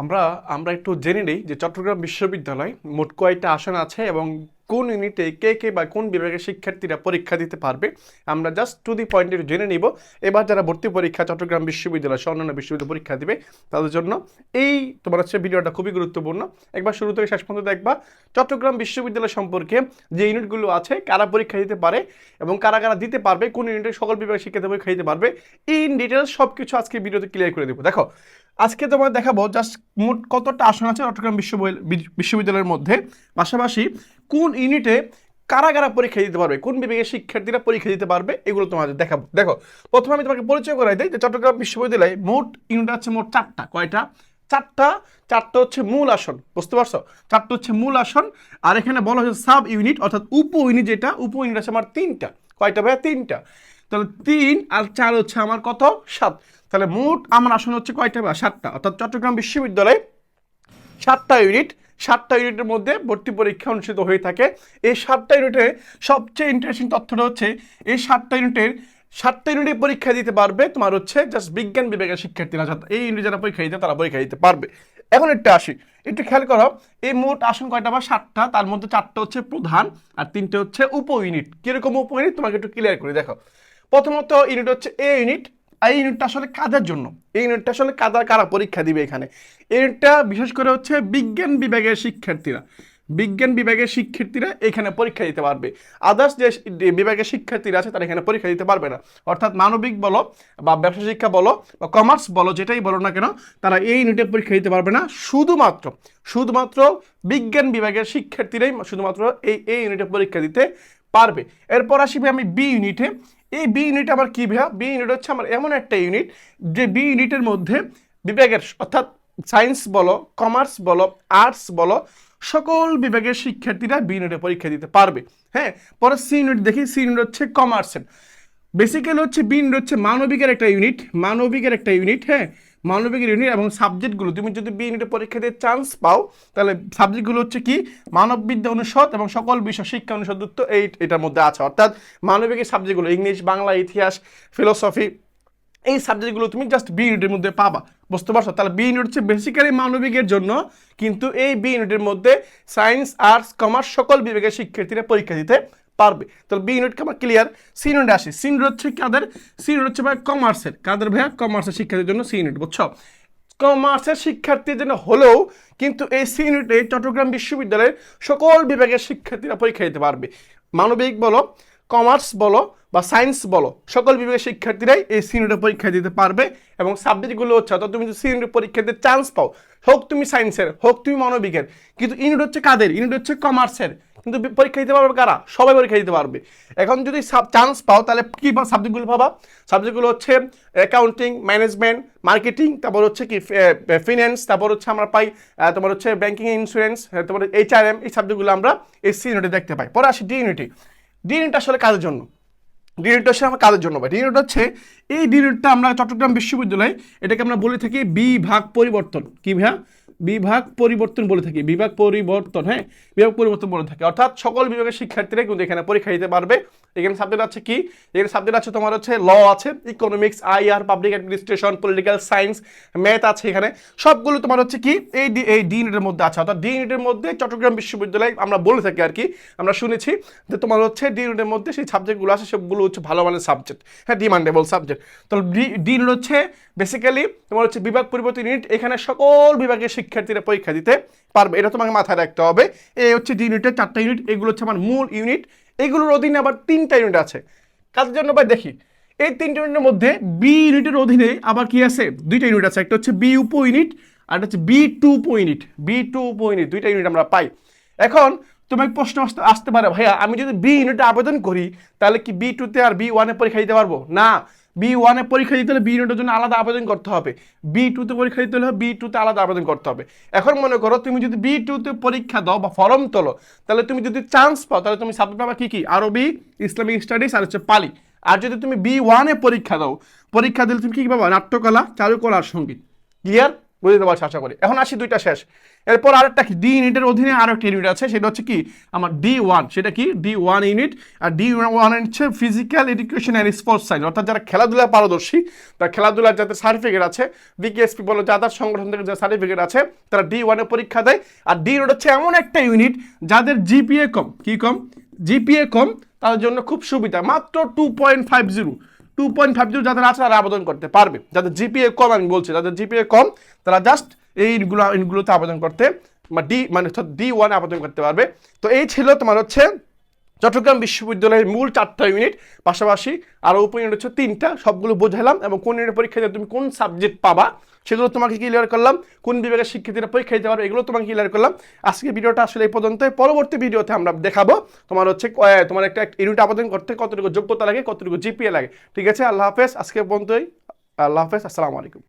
আমরা আমরা একটু জেনে নিই যে চট্টগ্রাম বিশ্ববিদ্যালয় মোট কয়টা আসন আছে এবং কোন ইউনিটে কে কে বা কোন বিভাগের শিক্ষার্থীরা পরীক্ষা দিতে পারবে, আমরা জাস্ট টু দি পয়েন্টে জেনে নিব। এবার যারা ভর্তি পরীক্ষা চট্টগ্রাম বিশ্ববিদ্যালয় সহ অন্যান্য বিশ্ববিদ্যালয় পরীক্ষা দিবে, তাদের জন্য এই তোমার হচ্ছে ভিডিওটা খুবই গুরুত্বপূর্ণ। একবার শুরু থেকে শেষ পর্যন্ত দেখবা, চট্টগ্রাম বিশ্ববিদ্যালয় সম্পর্কে যে ইউনিটগুলো আছে, কারা পরীক্ষা দিতে পারে এবং কারা কারা দিতে পারবে, কোন ইউনিটে সকল বিভাগের শিক্ষার্থী পরীক্ষা দিতে পারবে ইন ডিটেলস সব কিছু আজকে ভিডিওতে ক্লিয়ার করে দেবো। দেখো আজকে তোমার দেখাবো জাস্ট মোট কতটা আসন আছে চট্টগ্রাম বিশ্ববিদ্যালয় বিশ্ববিদ্যালয়ের মধ্যে। পাশাপাশি কোন ইউনিটে কারা কারা পরীক্ষা দিতে পারবে, কোন বিভাগের শিক্ষার্থীরা পরীক্ষা দিতে পারবে, এগুলো তোমাদের দেখাবো। দেখো, প্রথমে আমি তোমাকে পরিচয় করাই দিই যে চট্টগ্রাম বিশ্ববিদ্যালয়ে মোট ইউনিট আছে মোট চারটা। কয়টা? চারটা চারটা হচ্ছে মূল আসন, বুঝতে পারছ? চারটা হচ্ছে মূল আসন, আর এখানে বলা হচ্ছে সাব ইউনিট অর্থাৎ উপ ইউনিট যেটা, উপ ইউনিট আছে আমার তিনটা। কয়টা ভাইয়া? তিনটা। তাহলে তিন আর চার হচ্ছে আমার কত? সাত। তাহলে মোট আমার আসন হচ্ছে কয়টা বা? সাতটা। অর্থাৎ চট্টগ্রাম বিশ্ববিদ্যালয়ে সাতটা ইউনিট, সাতটা ইউনিটের মধ্যে ভর্তি পরীক্ষা অনুষ্ঠিত হয়ে থাকে। এই সাতটা ইউনিটে সবচেয়ে ইন্টারেস্টিং তথ্যটা হচ্ছে, এই সাতটা ইউনিটের, সাতটা ইউনিটে পরীক্ষা দিতে পারবে তোমার হচ্ছে জাস্ট বিজ্ঞান বিভাগের শিক্ষার্থীরা। এই ইউনিট যারা পরীক্ষা দিতে তারা পরীক্ষা দিতে পারবে। এখন একটা আসি। একটু খেয়াল করো, এই মোট আসন কয়টা বা সাতটা? তার মধ্যে চারটা হচ্ছে প্রধান আর তিনটে হচ্ছে উপ ইউনিট। কীরকম উপ ইউনিট? তোমাকে একটু ক্লিয়ার করে দেখো প্রথমত ইউনিট হচ্ছে এ ইউনিট এই ইউনিটটা আসলে কাদের জন্য? এই ইউনিটটা আসলে কাদার, কারা পরীক্ষা দিবে এখানে? এই ইউনিটটা বিশেষ করে হচ্ছে বিজ্ঞান বিভাগের শিক্ষার্থীরা। বিজ্ঞান বিভাগের শিক্ষার্থীরা এখানে পরীক্ষা দিতে পারবে। আদার্স যে বিভাগের শিক্ষার্থীরা আছে, তারা এখানে পরীক্ষা দিতে পারবে না। অর্থাৎ মানবিক বলো, বা ব্যবসা শিক্ষা বলো, বা কমার্স বলো, যেটাই বলো না কেন, তারা এই ইউনিটে পরীক্ষা দিতে পারবে না। শুধুমাত্র শুধুমাত্র বিজ্ঞান বিভাগের শিক্ষার্থীরাই, শুধুমাত্র এই এই ইউনিটে পরীক্ষা দিতে পারবে। এরপর আসিবে আমি বি ইউনিটে এই বি ইউনিট আমার কী ভাইয়া? বি ইউনিট হচ্ছে আমার এমন একটা ইউনিট যে বি ইউনিটের মধ্যে বিভাগের, অর্থাৎ সায়েন্স বলো কমার্স বলো আর্টস বলো, সকল বিভাগের শিক্ষার্থীরা বি ইউনিটে পরীক্ষা দিতে পারবে। হ্যাঁ পরে সি ইউনিট দেখি সি ইউনিট হচ্ছে কমার্সের বেসিক্যালি হচ্ছে বি ইউনিট হচ্ছে মানবিকের একটা ইউনিট মানবিকের একটা ইউনিট হ্যাঁ? মানবিকের ইউনিট এবং সাবজেক্টগুলো তুমি যদি বি ইউনিটে পরীক্ষা দিয়ে চান্স পাও, তাহলে সাবজেক্টগুলো হচ্ছে কি? মানববিদ্যা অনুষদ এবং সকল বিষয় শিক্ষা অনুষদ তো এই এটার মধ্যে আছে। অর্থাৎ মানবিকের সাবজেক্টগুলো ইংলিশ, বাংলা, ইতিহাস ফিলোসফি এই সাবজেক্টগুলো তুমি জাস্ট বি ইউনিটের মধ্যে পাবা। বুঝতে পারছ? তাহলে বি ইউনিট হচ্ছে বেসিক্যালি মানবিকের জন্য, কিন্তু এই বি ইউনিটের মধ্যে সায়েন্স আর্টস কমার্স সকল বিভাগের শিক্ষার্থীরা পরীক্ষা দিতে পারবে। তাহলে বি ইউনিট আমার ক্লিয়ার সি ইউনিট আসে। সি ইউনিট হচ্ছে কাদের? সি ইউনিট হচ্ছে ভাই কমার্সের কাদের ভাইয়া? কমার্সের শিক্ষার্থীর জন্য সি ইউনিট বুঝছ? কমার্সের শিক্ষার্থীর জন্য হলেও কিন্তু এই সি ইউনিটে চট্টগ্রাম বিশ্ববিদ্যালয়ের সকল বিভাগের শিক্ষার্থীরা পরীক্ষা দিতে পারবে। মানবিক বলো কমার্স বলো বা সায়েন্স বলো, সকল বিভাগের শিক্ষার্থীরাই এই সি ইউনিটে পরীক্ষা দিতে পারবে এবং সাবজেক্টগুলো হচ্ছে অর্থাৎ তুমি যদি পরীক্ষা দিতে চান্স পাও, হোক তুমি সায়েন্সের হোক তুমি মানবিকের কিন্তু ইউনিট হচ্ছে কাদের? ইউনিট হচ্ছে কমার্সের কিন্তু পরীক্ষা দিতে পারবে কারা? সবাই পরীক্ষা দিতে পারবে। এখন যদি চান্স পাও, তাহলে কী সাবজেক্টগুলো পাবা সাবজেক্টগুলো হচ্ছে অ্যাকাউন্টিং ম্যানেজমেন্ট মার্কেটিং তারপর হচ্ছে কি ফিন্যান্স তারপর হচ্ছে আমরা পাই তোমার হচ্ছে ব্যাঙ্কিং ইন্স্যুরেন্স তারপর এইচআরএম এই সাবজেক্টগুলো আমরা এই সি ইউনিটে দেখতে পাই। পরে আসি ডি ইউনিটি ডি ইউনিট আসলে কাজের জন্য? ডি ইউনিট হচ্ছে আমার কাজের জন্য ডি ইউনিট হচ্ছে, এই ডি ইউনিটটা আমরা চট্টগ্রাম বিশ্ববিদ্যালয় এটাকে আমরা বলে থাকি বিভাগ পরিবর্তন। কি ভাইয়া? বিভাগ পরিবর্তন বলে থাকি, বিভাগ পরিবর্তন হ্যাঁ? বিভাগ পরিবর্তন বলে থাকি। অর্থাৎ সকল বিভাগের শিক্ষার্থীরা কিন্তু এখানে পরীক্ষা দিতে পারবে। এখানে সাবজেক্ট আছে কি? এখানে সাবজেক্ট আছে তোমার হচ্ছে ল আছে economics IR public administration political science math আছে এখানে। সবগুলো তোমার হচ্ছে কি? এই এই ডি ইউনিটের মধ্যে আছে। অর্থাৎ ডি ইউনিটের মধ্যে চট্টগ্রাম বিশ্ববিদ্যালয় আমরা বলে থাকি আর কি, আমরা শুনেছি যে তোমার হচ্ছে ডি ইউনিটের মধ্যে সেই সাবজেক্টগুলো আছে, সবগুলো হচ্ছে ভালো মানের সাবজেক্ট হ্যাঁ ডিমান্ডেবল সাবজেক্ট তাহলে ডি ডি ইউনিট হচ্ছে বেসিক্যালি তোমার হচ্ছে বিভাগ পরিবর্তন ইউনিট এখানে সকল বিভাগের শিক্ষার্থীরা পরীক্ষা দিতে পারবে। এটা তোমাকে মাথায় রাখতে হবে। এই হচ্ছে ডি ইউনিটের চারটা ইউনিট এগুলো হচ্ছে আমার মূল ইউনিট এগুলোর অধীনে আবার তিনটা ইউনিট আছে। কাজের জন্য ভাই দেখি, এই তিনটা ইউনিটের মধ্যে বি ইউনিটের অধীনে আবার কি আছে? দুইটা ইউনিট আছে। একটা হচ্ছে বি উপ ইউনিট আর একটা হচ্ছে বি টু উপ ইউনিট বি টু উপ ইউনিট দুইটা ইউনিট আমরা পাই। এখন তোমাকে প্রশ্ন আসতে আসতে পারে, ভাইয়া, আমি যদি বি ইউনিটে আবেদন করি, তাহলে কি বি টুতে আর বি ওয়ানে পরীক্ষা দিতে পারব? না বি ওয়ানে পরীক্ষা দিতে হলে বি ইউনিটের জন্য আলাদা আবেদন করতে হবে। বি টুতে পরীক্ষা দিতে হলে বি টুতে আলাদা আবেদন করতে হবে। এখন মনে করো তুমি যদি বি টুতে পরীক্ষা দাও বা ফর্ম তোলো, তাহলে তুমি যদি চান্স পাও, তাহলে তুমি সাবজেক্ট পাবা কী কী? আরবি ইসলামিক স্টাডিজ আর হচ্ছে পালি। আর যদি তুমি বি ওয়ানে পরীক্ষা দাও, পরীক্ষা দিলে তুমি কী কি পাবা? নাট্যকলা, চারুকলা আর সংগীত। ক্লিয়ার বুঝতে পারছি, আশা করি। এখন আসি দুইটা শেষ। এরপর আরেকটা কি? ডি ইউনিটের অধীনে আরও একটা ইউনিট আছে, সেটা হচ্ছে কি? আমার ডি ওয়ান সেটা কি? ডি ওয়ান ইউনিট আর ডি ওয়ান হচ্ছে physical education and sports science অর্থাৎ যারা খেলাধুলা পারদর্শী, তারা খেলাধুলার যাদের সার্টিফিকেট আছে বিকেএসপি বলো যাদের সংগঠন থেকে যে সার্টিফিকেট আছে, তারা ডি ওয়ানে পরীক্ষা দেয়। আর ডি ইউনিট হচ্ছে এমন একটা ইউনিট যাদের জিপিএ কম। কি কম? জিপিএ কম, তাদের জন্য খুব সুবিধা। মাত্র two point five zero two point five zero যাদের আছে তারা আবেদন করতে পারবে। যাদের জিপিএ কম, আমি বলছি, যাদের জিপিএ কম, তারা জাস্ট এই ইনগুলো ইনগুলোতে আবেদন করতে বা ডি মানে ডি ওয়ান আবেদন করতে পারবে। তো এই ছিল তোমার হচ্ছে চট্টগ্রাম বিশ্ববিদ্যালয়ের মূল চারটা ইউনিট পাশাপাশি আরও উপ ইউনিট হচ্ছে তিনটা, সবগুলো বোঝালাম এবং কোন ইউনিট পরীক্ষা দিয়ে তুমি কোন সাবজেক্ট পাবা, সেগুলো তোমাকে ক্লিয়ার করলাম, কোন বিভাগের শিক্ষার্থীরা পরীক্ষা দিতে পারবে এগুলো তোমাকে ক্লিয়ার করলাম। আজকে ভিডিওটা আসলে এই পর্যন্ত পরবর্তী ভিডিওতে আমরা দেখাবো তোমার হচ্ছে তোমার একটা ইউনিট আবেদন করতে কতটুকু যোগ্যতা লাগে, কতটুকু জিপিএ লাগে। ঠিক আছে, আল্লাহ হাফেজ, আজকে পর্যন্তই, আল্লাহ হাফেজ, আসসালামু আলাইকুম।